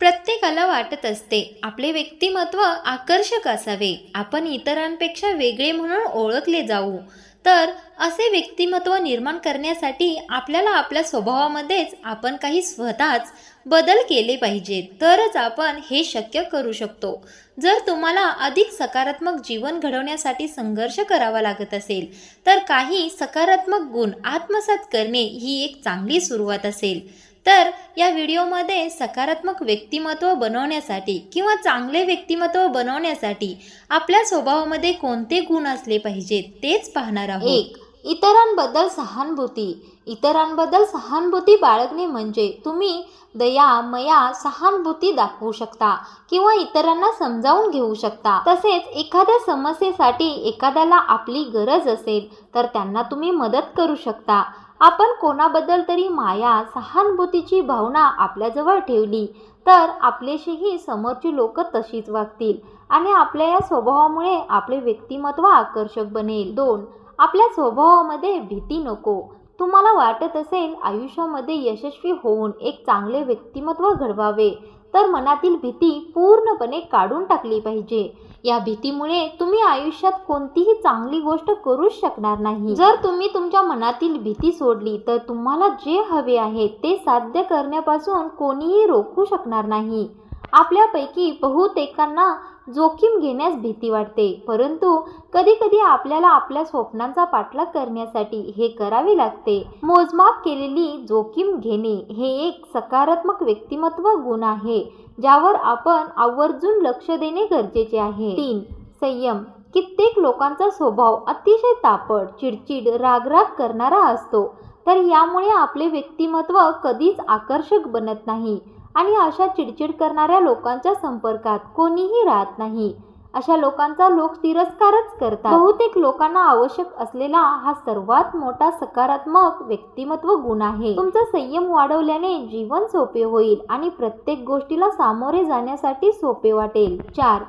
प्रत्येकाला वाटत असते. आपले व्यक्तिमत्व आकर्षक असावे. आपण इतरांपेक्षा वेगळे म्हणून ओळखले जाऊ. तर असे व्यक्तिमत्व निर्माण करण्यासाठी आपल्याला आपल्या स्वभावामध्येच आपण काही स्वतःच बदल केले पाहिजेत. तरच आपण हे शक्य करू शकतो. जर तुम्हाला अधिक सकारात्मक जीवन घडवण्यासाठी संघर्ष करावा लागत असेल तर काही सकारात्मक गुण आत्मसात करणे ही एक चांगली सुरुवात असेल. तर या व्हिडिओमध्ये सकारात्मक व्यक्तिमत्व बनवण्यासाठी किंवा चांगले व्यक्तिमत्व बनवण्यासाठी आपल्या स्वभावामध्ये कोणते गुण असले पाहिजेत तेच पाहणार आहोत. एक इतरांबद्दल सहानुभूती. इतरांबद्दल सहानुभूती बाळगणे म्हणजे तुम्ही दया मया सहानुभूती दाखवू शकता किंवा इतरांना समजावून घेऊ शकता. तसेच एखाद्या समस्येसाठी एखाद्याला आपली गरज असेल तर त्यांना तुम्ही मदत करू शकता. आपण कोणाबद्दल तरी माया सहानुभूतीची भावना आपल्याजवळ ठेवली तर आपल्याशीही समोरची लोक तशीच वागतील आणि आपल्या या स्वभावामुळे आपले व्यक्तिमत्व आकर्षक बनेल. दोन आपल्या स्वभावामध्ये भीती नको. तुम्हाला वाटत असेल आयुष्यामध्ये यशस्वी होऊन एक चांगले व्यक्तिमत्व घडवावे तर मनातील भीती पूर्णपणे काढून टाकली पाहिजे. या भीतीमुळे तुम्ही आयुष्यात कोणतीही चांगली गोष्ट करूच शकणार नाही. जर तुम्ही तुमच्या मनातील भीती सोडली तर तुम्हाला जे हवे आहे ते साध्य करण्यापासून कोणीही रोखू शकणार नाही. आपल्यापैकी बहुतेकांना जोखीम घेण्यास भीती वाटते. परंतु कधीकधी आपल्याला आपल्या स्वप्नांचा पाठलाग करण्यासाठी हे करावे लागते. मोजमाप केलेली जोखीम घेणे हे एक सकारात्मक व्यक्तिमत्व गुण आहे ज्यावर आपण आवर्जून लक्ष देणे गरजेचे आहे. तीन संयम. कित्येक लोकांचा स्वभाव अतिशय तापड चिडचिड रागराग करणारा असतो. तर यामुळे आपले व्यक्तिमत्व कधीच आकर्षक बनत नाही. आणि अशा चिडचिड करणाऱ्या लोकांच्या संपर्कात कोणीही राहत नाही. अशा लोकांचा लोक तिरस्कारच करतात. बहुतेक लोकांना आवश्यक असलेला हा सर्वात मोठा सकारात्मक व्यक्तिमत्व गुण आहे. तुमचा संयम वाढवल्याने जीवन सोपे होईल आणि प्रत्येक गोष्टीला सामोरे जाण्यासाठी सोपे वाटेल. चार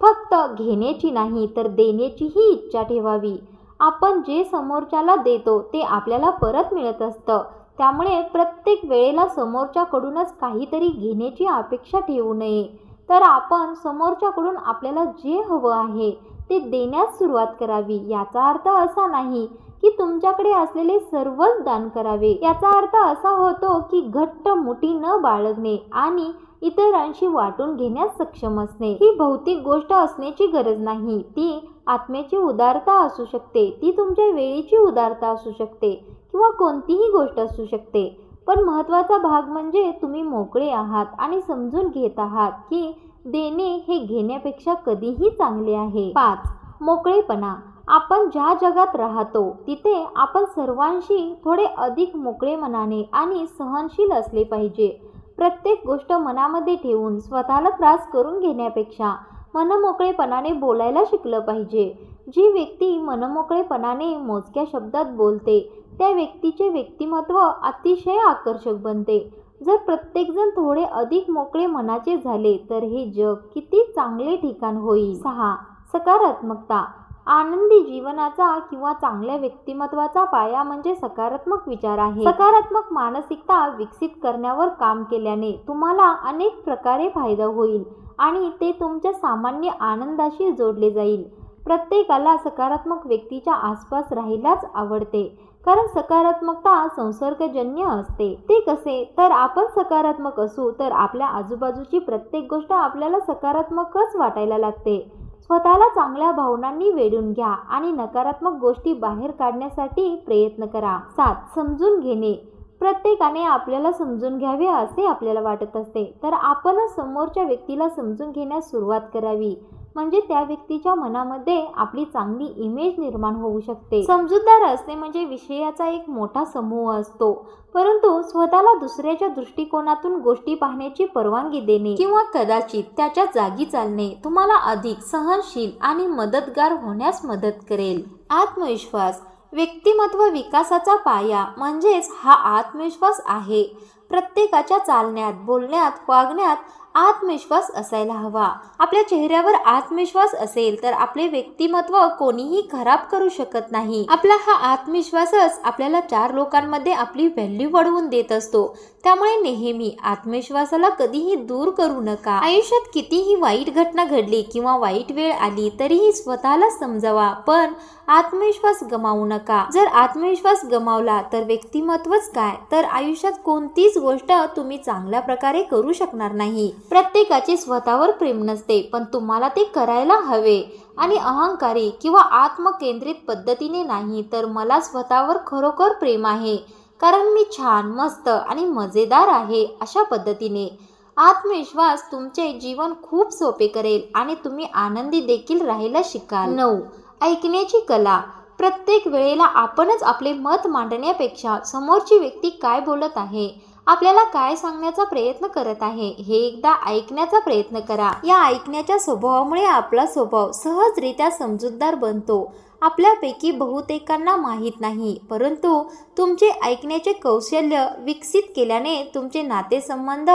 फक्त घेण्याची नाही तर देण्याचीही इच्छा ठेवावी. आपण जे समोरच्याला देतो ते आपल्याला परत मिळत असतं. त्यामुळे प्रत्येक वेळेला समोरच्याकडूनच काहीतरी घेण्याची अपेक्षा ठेवू नये. तर आपण समोरच्याकडून आपल्याला जे हवं आहे ते देण्यास सुरुवात करावी. याचा अर्थ असा नाही की तुमच्याकडे असलेले सर्वच दान करावे. याचा अर्थ असा होतो की घट्ट मुठी न बाळगणे आणि इतरांशी वाटून घेण्यास सक्षम असणे. ही भौतिक गोष्ट असण्याची गरज नाही. ती आत्म्याची उदारता असू शकते. ती तुमच्या वेळेची उदारता असू शकते. किंवा कोणतीही गोष्ट असू शकते. पण महत्त्वाचा भाग म्हणजे तुम्ही मोकळे आहात आणि समजून घेत आहात की देणे हे घेण्यापेक्षा कधीही चांगले आहे. पाच मोकळेपणा. आपण ज्या जगात राहतो तिथे आपण सर्वांशी थोडे अधिक मोकळे मनाने आणि सहनशील असले पाहिजे. प्रत्येक गोष्ट मनामध्ये ठेवून स्वतःला त्रास करून घेण्यापेक्षा मनमोकळेपणाने बोलायला शिकलं पाहिजे. जी व्यक्ती मनमोकळेपणाने मोजक्या शब्दात बोलते त्या व्यक्तीचे व्यक्तिमत्व अतिशय आकर्षक बनते. जर प्रत्येकजण थोडे अधिक मोकळे मनाचे झाले तर हे जग किती चांगले ठिकाण होईल. सहा. सकारात्मकता. आनंदी जीवनाचा किंवा चांगल्या व्यक्तिमत्वाचा पाया म्हणजे सकारात्मक विचार आहे. सकारात्मक मानसिकता विकसित करण्यावर काम केल्याने तुम्हाला अनेक प्रकारे फायदा होईल आणि ते तुमच्या सामान्य आनंदाशी जोडले जाईल. प्रत्येकाला सकारात्मक व्यक्तीच्या आसपास राहायलाच आवडते. कारण सकारात्मकता संसर्गजन्य असते. ते कसे? तर आपण सकारात्मक असू तर आपल्या आजूबाजूची प्रत्येक गोष्ट आपल्याला सकारात्मकच वाटायला लागते. स्वतःला चांगल्या भावनांनी वेढून घ्या आणि नकारात्मक गोष्टी बाहेर काढण्यासाठी प्रयत्न करा. सात समजून घेणे. प्रत्येकाने आपल्याला समजून घ्यावे असे आपल्याला वाटत असते. तर आपणच समोरच्या व्यक्तीला समजून घेण्यास सुरुवात करावी. म्हणजे त्या व्यक्तीच्या मनामध्ये आपली चांगली इमेज निर्माण होऊ शकते. समजूतदार असणे म्हणजे विषयाचा एक मोठा समूह असतो. परंतु स्वतःला दुसऱ्याच्या दृष्टिकोनातून गोष्टी पाहण्याची परवानगी देणे किंवा कदाचित त्याच्या जागी चालणे तुम्हाला अधिक सहनशील आणि मदतगार होण्यास मदत करेल. आत्मविश्वास व्यक्तिमत्व विकासाचा पाया म्हणजेच हा आत्मविश्वास आहे. प्रत्येकाच्या चालण्यात बोलण्यात वागण्यात आत्मविश्वास असायला हवा. आपल्या चेहऱ्यावर आत्मविश्वास असेल तर आपले व्यक्तिमत्व कोणीही खराब करू शकत नाही. आपला हा आत्मविश्वासच आपल्याला चार लोकांमध्ये आपली व्हॅल्यू वाढवून देत असतो. त्यामुळे नेहमी आत्मविश्वासाला कधीही दूर करू नका. आयुष्यात कितीही वाईट घटना घडली किंवा वाईट वेळ आली तरीही स्वतःला समजावा. पण आत्मविश्वास गमावू नका. जर आत्मविश्वास गमावला तर व्यक्तिमत्वच काय? तर आयुष्यात कोणतीच गोष्ट तुम्ही चांगल्या प्रकारे करू शकणार नाही. प्रत्येकाचे स्वतःवर प्रेम नसते पण तुम्हाला ते करायला हवे. आणि अहंकारी किंवा आत्मकेंद्रित पद्धतीने नाही तर मला स्वतःवर खरोखर प्रेम आहे. कारण मी छान मस्त आणि मजेदार आहे अशा पद्धतीने. आत्मविश्वास तुमचे जीवन खूप सोपे करेल आणि तुम्ही आनंदी देखील राहायला शिकाल. नऊ. ऐकण्याची कला. प्रत्येक वेळेला आपणच आपले मत मांडण्यापेक्षा समोरची व्यक्ती काय बोलत आहे? आपल्याला काय सांगण्याचा प्रयत्न करत आहे हे एकदा ऐकण्याचा प्रयत्न करा. या ऐकण्याच्या स्वभावामुळे आपला स्वभाव सहजरित्या समजूतदार बनतो. आपल्यापैकी बहुतेकांना माहीत नाही परंतु तुमचे ऐकण्याचे कौशल्य विकसित केल्याने तुमचे नातेसंबंध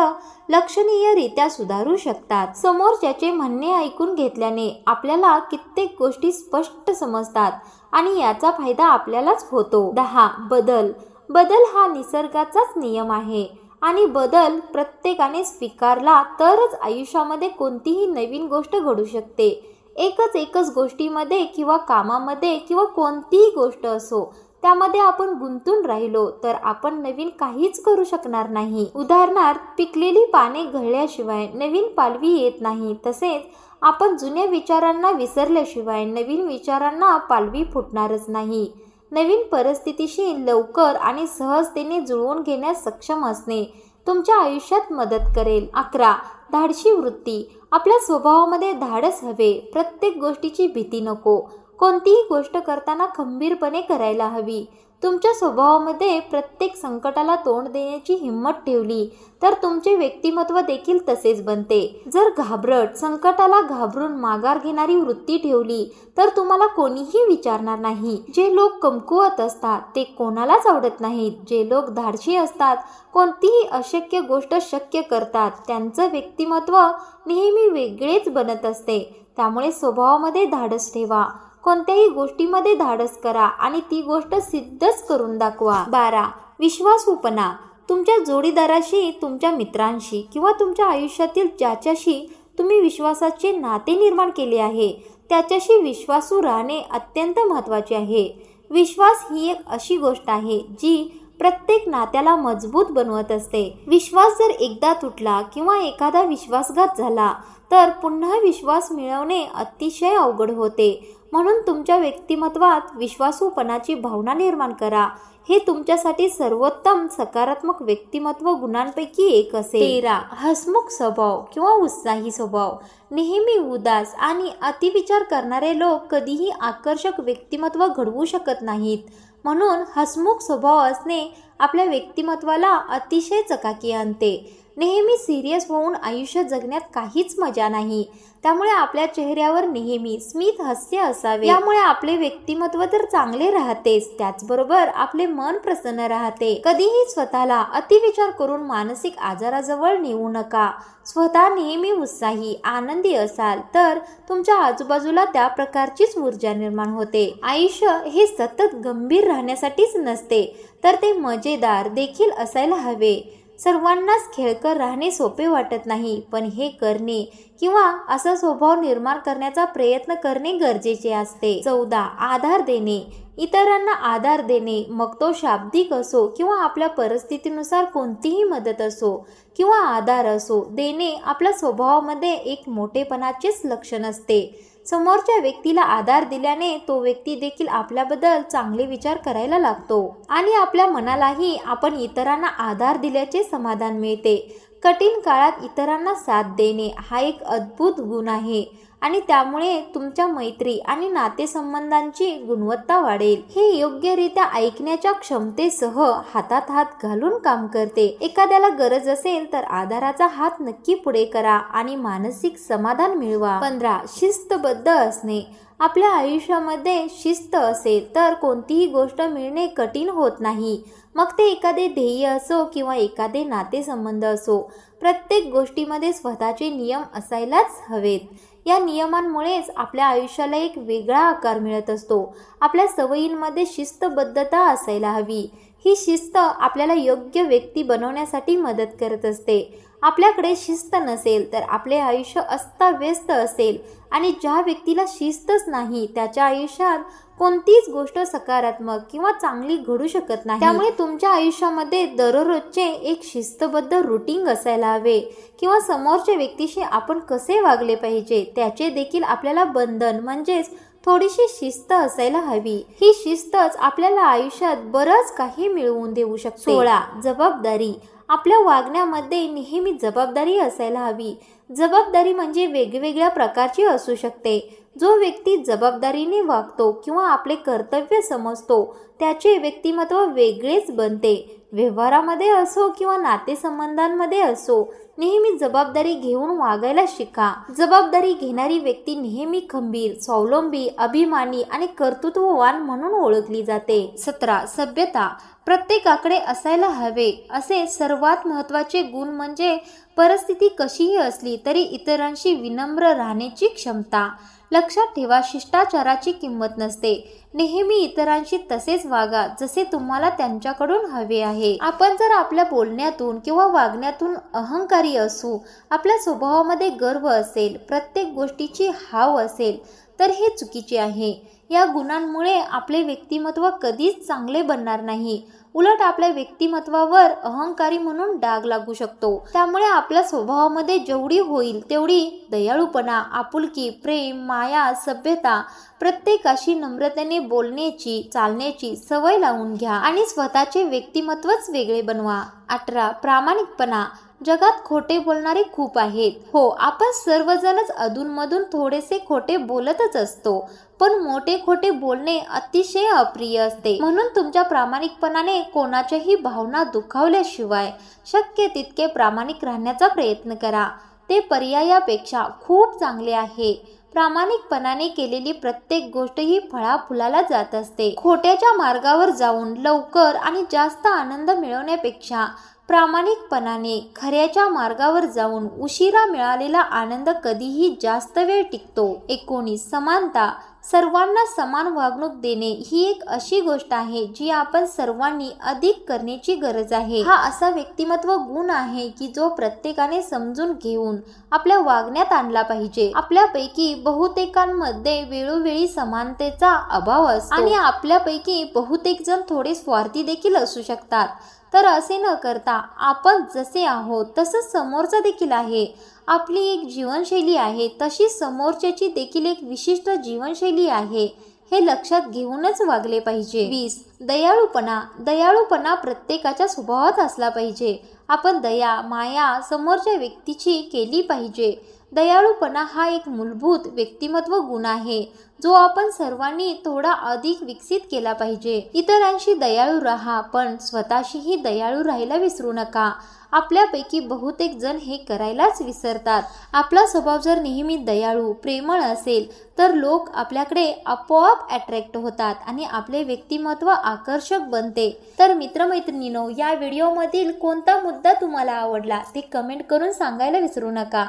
लक्षणीयरित्या सुधारू शकतात. समोरच्याचे म्हणणे ऐकून घेतल्याने आपल्याला कित्येक गोष्टी स्पष्ट समजतात आणि याचा फायदा आपल्यालाच होतो. दहा. बदल. बदल हा निसर्गाचाच नियम आहे. आणि बदल प्रत्येकाने स्वीकारला तरच आयुष्यामध्ये कोणतीही नवीन गोष्ट घडू शकते. एकच एकच गोष्टीमध्ये किंवा कामामध्ये किंवा कोणतीही गोष्ट असो त्यामध्ये आपण गुंतून राहिलो तर आपण नवीन काहीच करू शकणार नाही. उदाहरणार्थ पिकलेली पाने घळल्याशिवाय नवीन पालवी येत नाही. तसेच आपण जुन्या विचारांना विसरल्याशिवाय नवीन विचारांना पालवी फुटणारच नाही. नवीन परिस्थितीशी लवकर आणि सहजतेने जुळवून घेण्यास सक्षम असणे तुमच्या आयुष्यात मदत करेल. अकरा. धाडशी वृत्ती. आपल्या स्वभावामध्ये धाडस हवे. प्रत्येक गोष्टीची भीती नको. कोणतीही गोष्ट करताना खंबीरपणे करायला हवी. तुमच्या स्वभावामध्ये प्रत्येक संकटाला तोंड देण्याची हिंमत ठेवली तर तुमचे व्यक्तिमत्व देखील तसेच बनते. जर घाबरट संकटाला घाबरून माघार घेणारी वृत्ती ठेवली तर तुम्हाला कोणीही विचारणार नाही. जे लोक कमकुवत असतात ते कोणालाच आवडत नाहीत. जे लोक धाडशी असतात कोणतीही अशक्य गोष्ट शक्य करतात त्यांचं व्यक्तिमत्व नेहमी वेगळेच बनत असते. त्यामुळे स्वभावामध्ये धाडस ठेवा. कोणत्याही गोष्टीमध्ये धाडस करा आणि ती गोष्ट सिद्धच करून दाखवा. बारा. विश्वासूपणा तुमच्या जोडीदाराशी तुमच्या मित्रांशी किंवा तुमच्या आयुष्यातील ज्याच्याशी तुम्ही विश्वासाचे नाते निर्माण केले आहे त्याच्याशी विश्वासू राहणे अत्यंत महत्त्वाचे आहे. विश्वास ही एक अशी गोष्ट आहे जी प्रत्येक नात्याला मजबूत बनवत असते. विश्वास जर एकदा तुटला किंवा एखादा विश्वासघात झाला तर पुन्हा विश्वास मिळवणे अतिशय अवघड होते. म्हणून तुमच्या व्यक्तिमत्वात विश्वासूपणाची भावना निर्माण करा. हे तुमच्यासाठी सर्वोत्तम सकारात्मक व्यक्तिमत्व गुणांपैकी एक असेल. तेरा. हसमुख स्वभाव किंवा उत्साही स्वभाव. नेहमी उदास आणि अतिविचार करणारे लोक कधीही आकर्षक व्यक्तिमत्व घडवू शकत नाहीत. म्हणून हसमुख स्वभाव असणे आपल्या व्यक्तिमत्वाला अतिशय चकाकी आणते. नेहमी सिरियस होऊन आयुष्य जगण्यात काहीच मजा नाही. त्यामुळे आपल्या चेहऱ्यावर नेहमी स्मित हास्य असावे. यामुळे आपले व्यक्तिमत्व तर चांगले राहतेच. त्याचबरोबर आपले मन प्रसन्न राहते. कधीही स्वतःला अतिविचार करून मानसिक आजाराजवळ नेऊ नका. स्वतः नेहमी उत्साही आनंदी असाल तर तुमच्या आजूबाजूला त्या प्रकारचीच ऊर्जा निर्माण होते. आयुष्य हे सतत गंभीर राहण्यासाठीच नसते तर ते मजेदार देखील असायला हवे. सर्वांनाच खेळकर राहणे सोपे वाटत नाही पण हे करणे किंवा असा स्वभाव निर्माण करण्याचा प्रयत्न करणे गरजेचे असते. चौदा. आधार देणे. इतरांना आधार देणे. मग तो शाब्दिक असो किंवा आपल्या परिस्थितीनुसार कोणतीही मदत असो किंवा आधार असो देणे आपल्या स्वभावामध्ये एक मोठेपणाचेच लक्षण असते. समोरच्या व्यक्तीला आधार दिल्याने तो व्यक्ती देखील आपल्याबद्दल चांगले विचार करायला लागतो. आणि आपल्या मनालाही आपण इतरांना आधार दिल्याचे समाधान मिळते. कठीण काळात इतरांना साथ देणे हा एक अद्भुत गुण आहे. आणि त्यामुळे तुमच्या मैत्री आणि नातेसंबंधांची गुणवत्ता वाढेल. हे योग्यरित्या ऐकण्याच्या क्षमतेसह हातात हात घालून काम करते. एखाद्याला गरज असेल तर आधाराचा हात नक्की पुढे करा आणि मानसिक समाधान मिळवा. पंधरा शिस्तबद्ध असणे. आपल्या आयुष्यामध्ये शिस्त असेल तर कोणतीही गोष्ट मिळणे कठीण होत नाही. मग ते एखादे ध्येय असो किंवा एखादे नातेसंबंध असो प्रत्येक गोष्टीमध्ये स्वतःचे नियम असायलाच हवेत. या नियमांमुळेच आपल्या आयुष्याला एक वेगळा आकार मिळत असतो. आपल्या सवयींमध्ये शिस्तबद्धता असायला हवी. ही शिस्त आपल्याला योग्य व्यक्ती बनवण्यासाठी मदत करत असते. आपल्याकडे शिस्त नसेल तर आपले आयुष्य अस्ताव्यस्त असेल आणि ज्या व्यक्तीला शिस्तच नाही त्याच्या आयुष्यात कोणतीच गोष्ट सकारात्मक किंवा चांगली घडू शकत नाही. त्यामुळे तुमच्या आयुष्यामध्ये दररोजचे एक शिस्तबद्ध रुटीन असायला हवे किंवा समोरच्या व्यक्तीशी आपण कसे वागले पाहिजे त्याचे देखील आपल्याला बंधन म्हणजेच थोडीशी शिस्त असायला हवी. ही शिस्तच आपल्याला आयुष्यात बरंच काही मिळवून देऊ शकते. सोळा. जबाबदारी. आपल्या वागण्यामध्ये नेहमी जबाबदारी असायला हवी. जबाबदारी म्हणजे वेगवेगळ्या प्रकारची असू शकते. जो व्यक्ती जबाबदारीने वागतो किंवा आपले कर्तव्य समजतो त्याचे व्यक्तिमत्व वेगळेच बनते. व्यवहारामध्ये असो किंवा नातेसंबंधांमध्ये असो नेहमी जबाबदारी घेऊन वागायला शिका. जबाबदारी घेणारी व्यक्ती नेहमी खंबीर स्वावलंबी अभिमानी आणि कर्तृत्ववान म्हणून ओळखली जाते. सतरा. सभ्यता. प्रत्येकाकडे असायला हवे. असे सर्वात महत्त्वाचे गुण म्हणजे परिस्थिती कशीही असली तरी इतरांशी विनम्र राहण्याची क्षमता. लक्षात ठेवा शिष्टाचाराची किंमत नसते. नेहमी इतरांशी तसेच वागा जसे तुम्हाला त्यांच्याकडून हवे आहे. आपण जर आपल्या बोलण्यातून किंवा वागण्यातून अहंकारी असू आपल्या स्वभावामध्ये गर्व असेल प्रत्येक गोष्टीची हाव असेल तर हे चुकीचे आहे. या गुणांमुळे आपले व्यक्तिमत्व कधीच चांगले बनणार नाही. उलट आपल्या व्यक्तिमत्वावर अहंकारी म्हणून डाग लागू शकतो. त्यामुळे आपल्या स्वभावामध्ये जेवढी होईल तेवढी दयाळूपणा आपुलकी प्रेम माया सभ्यता प्रत्येकाशी नम्रतेने बोलण्याची चालण्याची सवय लावून घ्या आणि स्वतःचे व्यक्तिमत्वच वेगळे बनवा. अठरा. प्रामाणिकपणा. जगात खोटे बोलणारे खूप आहेत. हो आपण सर्वजणच अधूनमधून थोडेसे खोटे बोलतच असतो पण मोठे खोटे बोलणे अतिशय अप्रिय असते. म्हणून तुमच्या प्रामाणिकपणाने कोणाच्याही भावना दुखावल्याशिवाय शक्य तितके प्रामाणिक राहण्याचा प्रयत्न करा. ते पर्यायापेक्षा खूप चांगले आहे. प्रामाणिकपणाने केलेली प्रत्येक गोष्ट ही फळाफुलाला जात असते. खोट्याच्या मार्गावर जाऊन लवकर आणि जास्त आनंद मिळवण्यापेक्षा प्रामाणिकपणाने खऱ्याच्या मार्गावर जाऊन उशिरा मिळालेला आनंद कधीही जास्त वेळ टिकतो. एकोणीस समानता सर्वांना समान वागणूक देणे ही एक अशी गोष्ट आहे जी आपण सर्वांनी अधिक करण्याची गरज आहे. हा असा व्यक्तिमत्व गुण आहे की जो प्रत्येकाने समजून घेऊन आपल्या वागण्यात आणला पाहिजे. आपल्यापैकी बहुतेकांमध्ये वेळोवेळी समानतेचा अभाव असतो. आणि आपल्यापैकी बहुतेक जण थोडे स्वार्थी देखील असू शकतात. तर असे न करता आपण जसे आहोत तसंच समोरचा देखील आहे. आपली एक जीवनशैली आहे तशी समोरच्याची देखील एक विशिष्ट जीवनशैली आहे हे लक्षात घेऊनच वागले पाहिजे. वीस दयाळूपणा. दयाळूपणा प्रत्येकाच्या स्वभावात असला पाहिजे. आपण दया माया समोरच्या व्यक्तीची केली पाहिजे. दयाळूपणा हा एक मूलभूत व्यक्तिमत्व गुण आहे जो आपण सर्वांनी थोडा अधिक विकसित केला पाहिजे. इतरांशी दयाळू राहा पण स्वतःशीही दयाळू राहायला विसरू नका. आपल्यापैकी बहुतेक जण हे करायलाच विसरतात. आपला स्वभाव जर नेहमी दयाळू प्रेमळ असेल तर लोक आपल्याकडे आपोआप अट्रॅक्ट होतात आणि आपले व्यक्तिमत्व आकर्षक बनते. तर मित्रमैत्रिणीनो या व्हिडिओमधील कोणता मुद्दा तुम्हाला आवडला ते कमेंट करून सांगायला विसरू नका.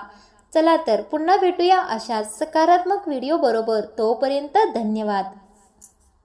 चला तर पुन्हा भेटूया अशाच सकारात्मक व्हिडिओ बरोबर. तोपर्यंत धन्यवाद.